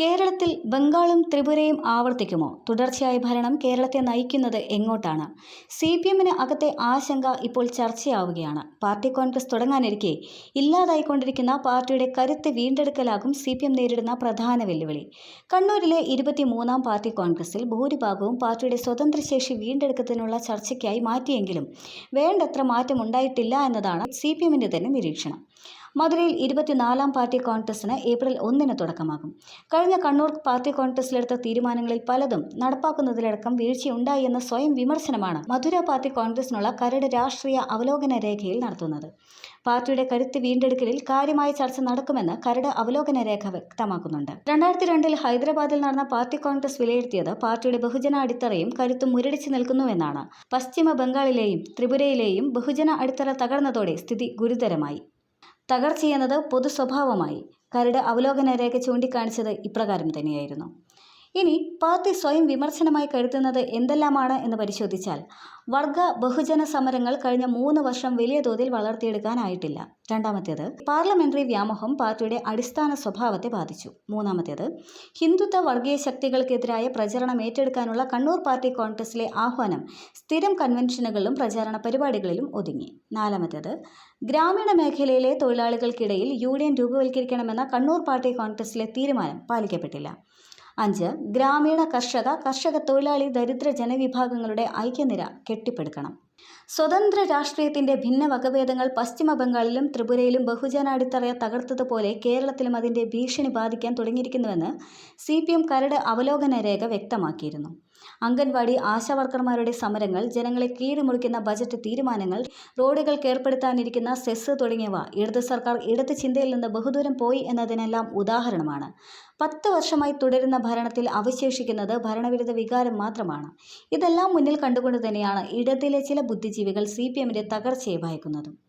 കേരളത്തിൽ ബംഗാളും ത്രിപുരയും ആവർത്തിക്കുമോ? തുടർച്ചയായ ഭരണം കേരളത്തെ നയിക്കുന്നത് എങ്ങോട്ടാണ്? സി പി എമ്മിന് അകത്തെ ആശങ്ക ഇപ്പോൾ ചർച്ചയാവുകയാണ്. പാർട്ടി കോൺഗ്രസ് തുടങ്ങാനിരിക്കെ ഇല്ലാതായിക്കൊണ്ടിരിക്കുന്ന പാർട്ടിയുടെ കരുത്ത് വീണ്ടെടുക്കലാകും സി പി എം നേരിടുന്ന പ്രധാന വെല്ലുവിളി. കണ്ണൂരിലെ ഇരുപത്തിമൂന്നാം പാർട്ടി കോൺഗ്രസിൽ ഭൂരിഭാഗവും പാർട്ടിയുടെ സ്വതന്ത്ര ശേഷി വീണ്ടെടുക്കുന്നതിനുള്ള ചർച്ചയ്ക്കായി മാറ്റിയെങ്കിലും വേണ്ടത്ര മാറ്റമുണ്ടായിട്ടില്ല എന്നതാണ് സി പി എമ്മിന്റെ തന്നെ നിരീക്ഷണം. മധുരയിൽ ഇരുപത്തിനാലാം പാർട്ടി കോൺഗ്രസിന് ഏപ്രിൽ ഒന്നിന് തുടക്കമാകും. കഴിഞ്ഞ കണ്ണൂർ പാർട്ടി കോൺഗ്രസിലെടുത്ത തീരുമാനങ്ങളിൽ പലതും നടപ്പാക്കുന്നതിലടക്കം വീഴ്ചയുണ്ടായി എന്ന സ്വയം വിമർശനമാണ് മധുര പാർട്ടി കോൺഗ്രസിനുള്ള കരട് രാഷ്ട്രീയ അവലോകന രേഖയിൽ നടത്തുന്നത്. പാർട്ടിയുടെ കരുത്ത് വീണ്ടെടുക്കലിൽ കാര്യമായ ചർച്ച നടക്കുമെന്ന് കരട് അവലോകന രേഖ വ്യക്തമാക്കുന്നുണ്ട്. രണ്ടായിരത്തി രണ്ടിൽ ഹൈദരാബാദിൽ നടന്ന പാർട്ടി കോൺഗ്രസ് വിലയിരുത്തിയത് പാർട്ടിയുടെ ബഹുജന അടിത്തറയും കരുത്തും മുരടിച്ചു നിൽക്കുന്നുവെന്നാണ്. പശ്ചിമ ബംഗാളിലെയും ത്രിപുരയിലെയും ബഹുജന അടിത്തറ തകർന്നതോടെ സ്ഥിതി ഗുരുതരമായി. തകർച്ചയെന്നത് പൊതു സ്വഭാവമായി കരട് അവലോകന രേഖ ചൂണ്ടിക്കാണിച്ചത് ഇപ്രകാരം തന്നെയായിരുന്നു. ഇനി പാർട്ടി സ്വയം വിമർശനമായി കരുതുന്നത് എന്തെല്ലാമാണ് എന്ന് പരിശോധിച്ചാൽ വർഗ ബഹുജന സമരങ്ങൾ കഴിഞ്ഞ മൂന്ന് വർഷം വലിയ തോതിൽ വളർത്തിയെടുക്കാനായിട്ടില്ല. രണ്ടാമത്തേത് പാർലമെന്ററി വ്യാമോഹം പാർട്ടിയുടെ അടിസ്ഥാന സ്വഭാവത്തെ ബാധിച്ചു. മൂന്നാമത്തേത് ഹിന്ദുത്വ വർഗീയ ശക്തികൾക്കെതിരായ പ്രചരണം ഏറ്റെടുക്കാനുള്ള കണ്ണൂർ പാർട്ടി കോൺഗ്രസിലെ ആഹ്വാനം സ്ഥിരം കൺവെൻഷനുകളിലും പ്രചാരണ പരിപാടികളിലും ഒതുങ്ങി. നാലാമത്തേത് ഗ്രാമീണ മേഖലയിലെ തൊഴിലാളികൾക്കിടയിൽ യൂണിയൻ രൂപവൽക്കരിക്കണമെന്ന കണ്ണൂർ പാർട്ടി കോൺഗ്രസിലെ തീരുമാനം പാലിക്കപ്പെട്ടില്ല. അഞ്ച് ഗ്രാമീണ കർഷക കർഷക തൊഴിലാളി ദരിദ്ര ജനവിഭാഗങ്ങളുടെ ഐക്യനിര കെട്ടിപ്പടുക്കണം. സ്വതന്ത്ര രാഷ്ട്രീയത്തിന്റെ ഭിന്ന വകഭേദങ്ങൾ പശ്ചിമ ബംഗാളിലും ത്രിപുരയിലും ബഹുജനാടിത്തറയെ തകർത്തതുപോലെ കേരളത്തിലും അതിന്റെ ഭീഷണി ബാധിക്കാൻ തുടങ്ങിയിരിക്കുന്നുവെന്ന് സി പി എം കരട് അവലോകന രേഖ വ്യക്തമാക്കിയിരുന്നു. അംഗൻവാടി ആശാവർക്കർമാരുടെ സമരങ്ങൾ ജനങ്ങളെ കീഴ്മുറിക്കുന്ന ബജറ്റ് തീരുമാനങ്ങൾ റോഡുകൾക്ക് ഏർപ്പെടുത്താനിരിക്കുന്ന സെസ് തുടങ്ങിയവ ഇടത് സർക്കാർ ഇടത് ചിന്തയിൽ നിന്ന് ബഹുദൂരം പോയി എന്നതിനെല്ലാം ഉദാഹരണമാണ്. പത്ത് വർഷമായി തുടരുന്ന ഭരണത്തിൽ അവശേഷിക്കുന്നത് ഭരണവിരുദ്ധ വികാരം മാത്രമാണ്. ഇതെല്ലാം മുന്നിൽ കണ്ടുകൊണ്ട് തന്നെയാണ് ഇടത്തിലെ ചില ബുദ്ധിജീവികൾ സി പി എമ്മിന്റെ തകർച്ചയെ ഭയക്കുന്നതും.